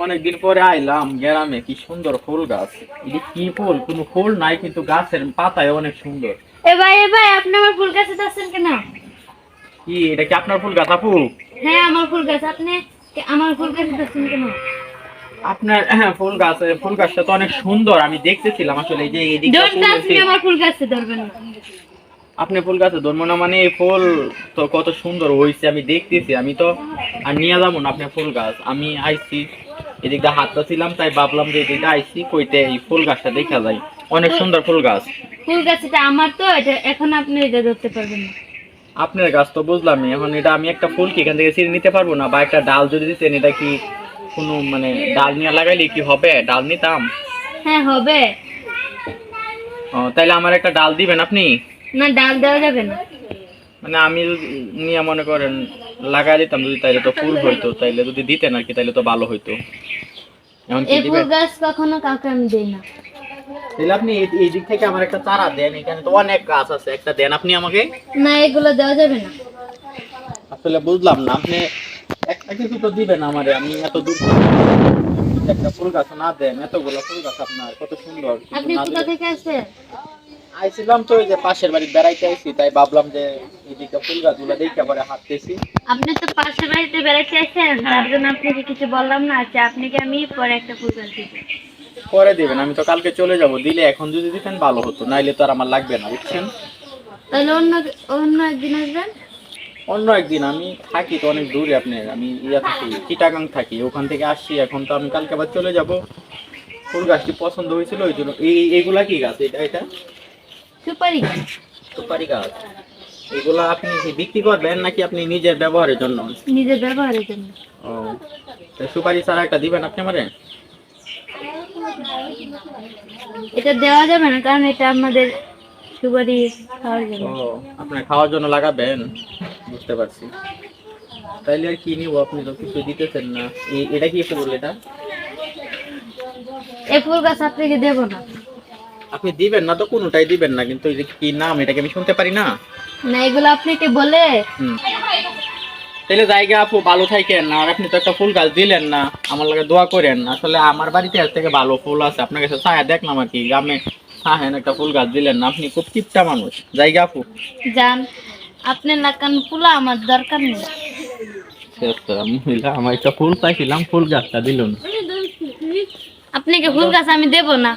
অনেকদিন পরে আইলাম গ্রামে কি সুন্দর ফুল গাছ। এটা কি ফুল? কোনো ফুল নাই কিন্তু গাছের পাতায় অনেক সুন্দর। এ ভাই এ ভাই আপনি আমার ফুল গাছে যাচ্ছেন কেন? কি এটা কি আপনার ফুল গাছ আপু? হ্যাঁ আমার ফুল গাছ। আপনি কে- আমার ফুল গাছে যাচ্ছেন কেন? আপনার হ্যাঁ, ফুল গাছ ফুল গাছটা তো অনেক সুন্দর আমি দেখতেছিলাম আসলে এই যে আমার ফুল গাছে ধরবেন। আপনি ফুল গাছে ধরবো না মানে ফুল তো কত সুন্দর হয়েছে আমি দেখতেছি আমি তো আর নিয়ে যাব না আপনার ফুল গাছ। আমি আইছি এদিকটা হাতটা ছিলাম তাই ভাবলাম যে এদিকটা আইছি কইতে এই ফুল গাছটা দেখা যায়। অনেক সুন্দর ফুল গাছ। ফুল গাছ এটা আমার তো এটা এখন আপনি এটা ধরতে পারবেন না। আপনার গাছ তো বুঝলাম এখন এটা আমি একটা ফুল কি এখান থেকে ছিঁড়ে নিতে পারব না? বা একটা ডাল যদি দিতেন এটা কি কোনো মানে ডাল নিয়ে লাগাইলে কি হবে? ডাল নিতাম? হ্যাঁ হবে। ও, তাইলে আমার একটা ডাল দিবেন আপনি? না ডাল দেওয়া যাবে না। মানে আমি নিয়ে মনে করেন লাগাই দিতাম যদি তাইলে তো ফুল হইতো তাইলে যদি দিতেন আর কি তাইলে তো ভালো হইতো। এখন কি এই দিবেন? গাছ কখনো কাউকে আমি দেই না। তাহলে আপনি এই- দিক থেকে আমার একটা চারা দেন এখানে তো অনেক গাছ আছে একটা দেন আপনি আমাকে। না এগুলো দেওয়া যাবে না। আসলে বুঝলাম না আপনি একটা কিছু তো দিবেন আমারে আমি এত দূর থেকে একটা ফুল গাছ না দেন এতগুলো ফুল গাছ আপনার কত সুন্দর। আপনি কোথা থেকে আসছেন? আইছিলাম তো ওই যে পাশের বাড়ি বেড়াইতে আইছি তাই ভাবলাম যে এইদিকে ফুল গাছগুলো দেখে পরে হাঁটতেছি। আপনি তো পাশের বাড়িতে আসেন হ্যাঁ। তার জন্য আপনাকে কিছু বললাম না আচ্ছা আপনাকে আমি পরে একটা ফুল গাছ দিব পরে দিবেন আমি তো কালকে চলে যাব দিলে এখন যদি দিতেন ভালো হতো নাইলে তো আর আমার লাগবে না বুঝছেন? তাহলে অন্য অন্য একদিন আসবেন? অন্য একদিন আমি থাকি তো অনেক দূরে আপনার আমি ইয়া থাকি চিটাগাং থাকি ওখান থেকে আসছি এখন তো আমি কালকে আবার চলে যাব। ফুল গাছটি পছন্দ হয়েছিল ওই জন্য এই এইগুলা কি গাছ? এটা এটা? সুপারি গাছ সুপারি গাছ এগুলা আপনি কি বিক্রি করবেন নাকি আপনি নিজের ব্যবহারের জন্য? নিজের ব্যবহারের জন্য। ও তা সুপারি ছাড়া একটা দিবেন আপনি আমারে? এটা দেওয়া যাবে না কারণ এটা আমাদের সুপারি খাওয়ার জন্য। ও আপনার খাওয়ার জন্য লাগাবেন? বুঝতে পারছি। তাইলে আর কি নিব? আপনি তো কিছু দিতেছেন না। এটা কি ফুল এটা? এই ফুল গাছ আপনাকে দেবো না। আপনি দিবেন না তো কোনোটাই দিবেন না কিন্তু কি নাম এটাকে আমি শুনতে পারি না। না এগুলো আপনাকে বলে। তাহলে জায়গা আপু ভালো থাকেন আর আপনি তো একটা ফুল গাছ দিলেন না আমার লাগে দোয়া করেন। আসলে আমার বাড়িতে এর থেকে ভালো ফুল আছে আপনার কাছে ছায়া দেখলাম আর কি গ্রামে হ্যাঁ একটা ফুল গাছ দিলেন না আপনি খুব কিপটা মানুষ। জায়গা আপু। যান আপনার নাকান ফুলা আমার দরকার নেই। মহিলা আমার একটা ফুল চাইছিলাম ফুল গাছটা দিল না। আপনাকে ফুল গাছ আমি দেবো না।